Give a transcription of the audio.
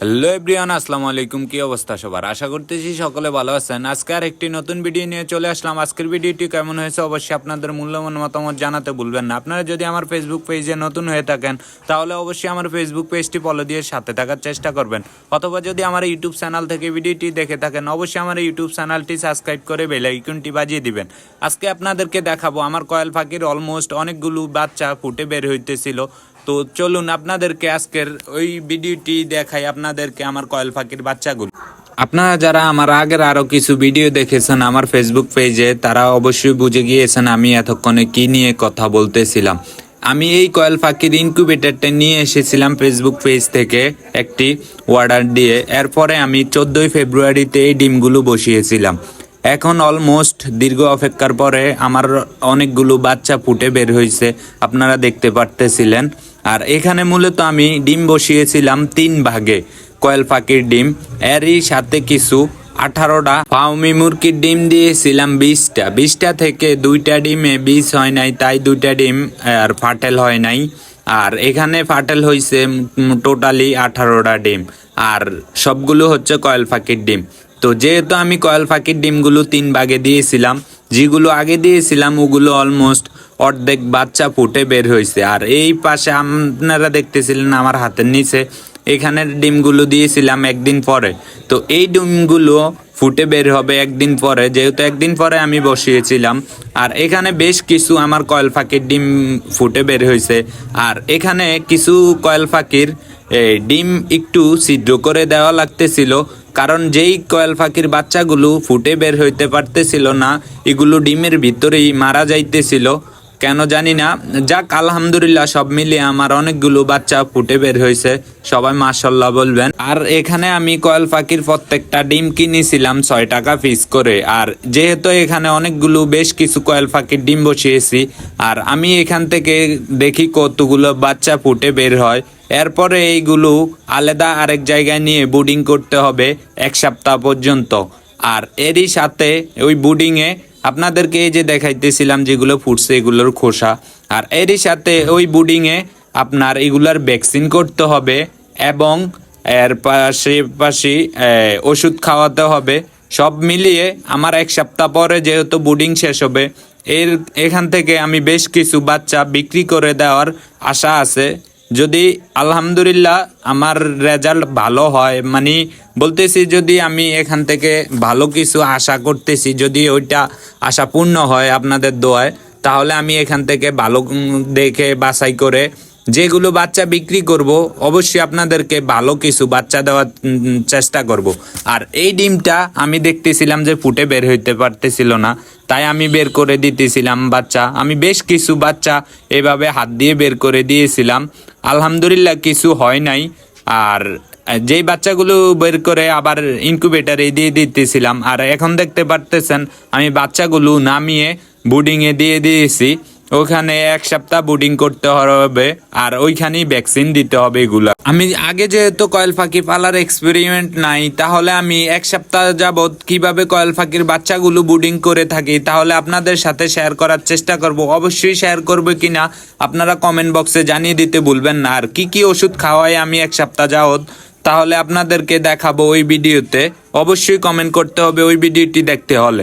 Hello everyone, আসসালামু আলাইকুম। কি অবস্থা সবার? আশা করতেছি সকলে ভালো আছেন। আজকে আর একটি নতুন ভিডিও নিয়ে চলে আসলাম। আজকের ভিডিওটি কেমন হয়েছে অবশ্যই আপনাদের মূল্যবান মতামত জানাতে ভুলবেন না। আপনারা যদি আমার ফেসবুক পেজে নতুন হয়ে থাকেন, তাহলে অবশ্যই আমার ফেসবুক পেজটি ফলো দিয়ে সাথে থাকার চেষ্টা করবেন। অথবা যদি আমার ইউটিউব চ্যানেল থেকে ভিডিওটি দেখে থাকেন, অবশ্যই আমার ইউটিউব চ্যানেলটি সাবস্ক্রাইব করে বেল আইকনটি বাজিয়ে দিবেন। আজকে আপনাদেরকে দেখাবো, আমার কয়েল পাখির অলমোস্ট অনেকগুলো বাচ্চা ফুটে বের হইতেছিল। তো চলুন আপনাদেরকে আজকের ওই ভিডিওটি দেখাই, আপনাদেরকে আমার কয়েল পাখির বাচ্চাগুলো। আপনারা যারা আমার আগের আরও কিছু ভিডিও দেখেছেন আমার ফেসবুক পেজে তারা অবশ্যই বুঝে গিয়েছেন আমি এতক্ষণে কি নিয়ে কথা বলতেছিলাম। আমি এই কয়েল পাখির ইনকিউবেটরটা নিয়ে এসেছিলাম ফেসবুক পেজ থেকে একটি অর্ডার দিয়ে। এরপরে আমি চোদ্দোই ফেব্রুয়ারিতে এই ডিমগুলো বসিয়েছিলাম। এখন অলমোস্ট দীর্ঘ অপেক্ষার পরে আমার অনেকগুলো বাচ্চা ফুটে বের হয়েছে, আপনারা দেখতে পারতেছিলেন। আর এখানে মূলত আমি ডিম বসিয়েছিলাম তিন ভাগে, কয়েল পাখির ডিম, এরই সাথে কিছু আঠারোটা পাউমি মুরগির ডিম দিয়েছিলাম বিশটা। বিশটা থেকে দুইটা ডিমে বিষ হয় নাই, তাই দুইটা ডিম, আর ফাটেল হয় নাই। আর এখানে ফাটেল হয়েছে টোটালি আঠারোটা ডিম। আর সবগুলো হচ্ছে কয়েল পাখির ডিম। তো যেহেতু আমি কয়েল পাখির ডিমগুলো তিন ভাগে দিয়েছিলাম যেগুলো আগে দিয়েছিলাম ওগুলো অলমোস্ট অর্ধেক বাচ্চা ফুটে বের হয়েছে। আর এই পাশে আপনারা দেখতেছিলেন আমার হাতের নিচে এখানে ডিমগুলো দিয়েছিলাম একদিন পরে। তো এই ডিমগুলো ফুটে বের হবে একদিন পরে যেহেতু একদিন পরে আমি বসিয়েছিলাম। আর এখানে বেশ কিছু আমার কয়েল পাখির ডিম ফুটে বের হয়েছে। আর এখানে কিছু কয়েল এ, ডিম একটু ছিদ্র করে দেওয়া লাগতেছিল। কারণ যেই কয়েল ফাঁকির বাচ্চাগুলো ফুটে বের হইতে পারতেছিল না, এগুলো ডিমের ভিতরেই মারা যাইতেছিল। কেন জানি না। যাক, আলহামদুলিল্লাহ সব মিলিয়ে আমার অনেকগুলো বাচ্চা ফুটে বের হয়েছে। সবাই মাশাল্লাহ বলবেন। আর এখানে আমি কয়েল পাখির প্রত্যেকটা ডিম কিনেছিলাম ছয় টাকা পিস করে। আর যেহেতু এখানে অনেকগুলো বেশ কিছু কয়েল পাখির ডিম বসিয়েছি, আর আমি এখান থেকে দেখি কতগুলো বাচ্চা ফুটে বের হয়। এরপরে এইগুলো আলাদা আরেক জায়গায় নিয়ে বুডিং করতে হবে এক সপ্তাহ পর্যন্ত। আর এরই সাথে ওই বুডিংয়ে আপনাদেরকে এই যে দেখাইতেছিলাম যেগুলো ফুটছে, এগুলোর খোসা। আর এরই সাথে ওই বুডিংয়ে আপনার এগুলার ভ্যাকসিন করতে হবে এবং এর পাশাপাশি ওষুধ খাওয়াতে হবে। সব মিলিয়ে আমার এক সপ্তাহ পরে যেহেতু বুডিং শেষ হবে, এর, এখান থেকে আমি বেশ কিছু বাচ্চা বিক্রি করে দেওয়ার আশা আছে। যদি আলহামদুলিল্লাহ আমার রেজাল্ট ভালো হয় মানে বলতেছি যদি আমি এখান থেকে ভালো কিছু আশা করতেছি, যদি ওইটা আশা পূর্ণ হয় আপনাদের দোয়ায়, তাহলে আমি এখান থেকে ভালো দেখে, বাছাই করে যেগুলো বাচ্চা বিক্রি করব, অবশ্যই আপনাদেরকে ভালো কিছু বাচ্চা দেওয়ার চেষ্টা করব। আর এই ডিমটা আমি দেখতেছিলাম যে ফুটে বের হইতে পারতেছিল না, তাই আমি বের করে দিতেছিলাম বাচ্চা। আমি বেশ কিছু বাচ্চা এভাবে হাত দিয়ে বের করে দিয়েছিলাম। আলহামদুলিল্লাহ কিছু হয় নাই। আর যেই বাচ্চাগুলো বের করে আবার ইনকুবেটারে দিয়ে দিতেছিলাম, আর এখন দেখতে পারতেছেন, আমি বাচ্চাগুলো নামিয়ে বোর্ডিংয়ে দিয়ে দিয়েছি। ওখানে এক সপ্তাহ বুডিং করতে হবে আর ওইখানেই ভ্যাকসিন দিতে হবে এগুলা। আমি আগে যেহেতু কয়েল ফাঁকি পালার এক্সপেরিমেন্ট নাই, তাহলে আমি এক সপ্তাহ যাবৎ কীভাবে কয়েল ফাঁকির বাচ্চাগুলো বুডিং করে থাকি, তাহলে আপনাদের সাথে শেয়ার করার চেষ্টা করব। অবশ্যই শেয়ার করবে কিনা, আপনারা কমেন্ট বক্সে জানিয়ে দিতে ভুলবেন না। আর কি কি ওষুধ খাওয়াই আমি এক সপ্তাহ যাবত তাহলে আপনাদেরকে দেখাবো ওই ভিডিওতে অবশ্যই কমেন্ট করতে হবে ওই ভিডিওটি দেখতে হলে।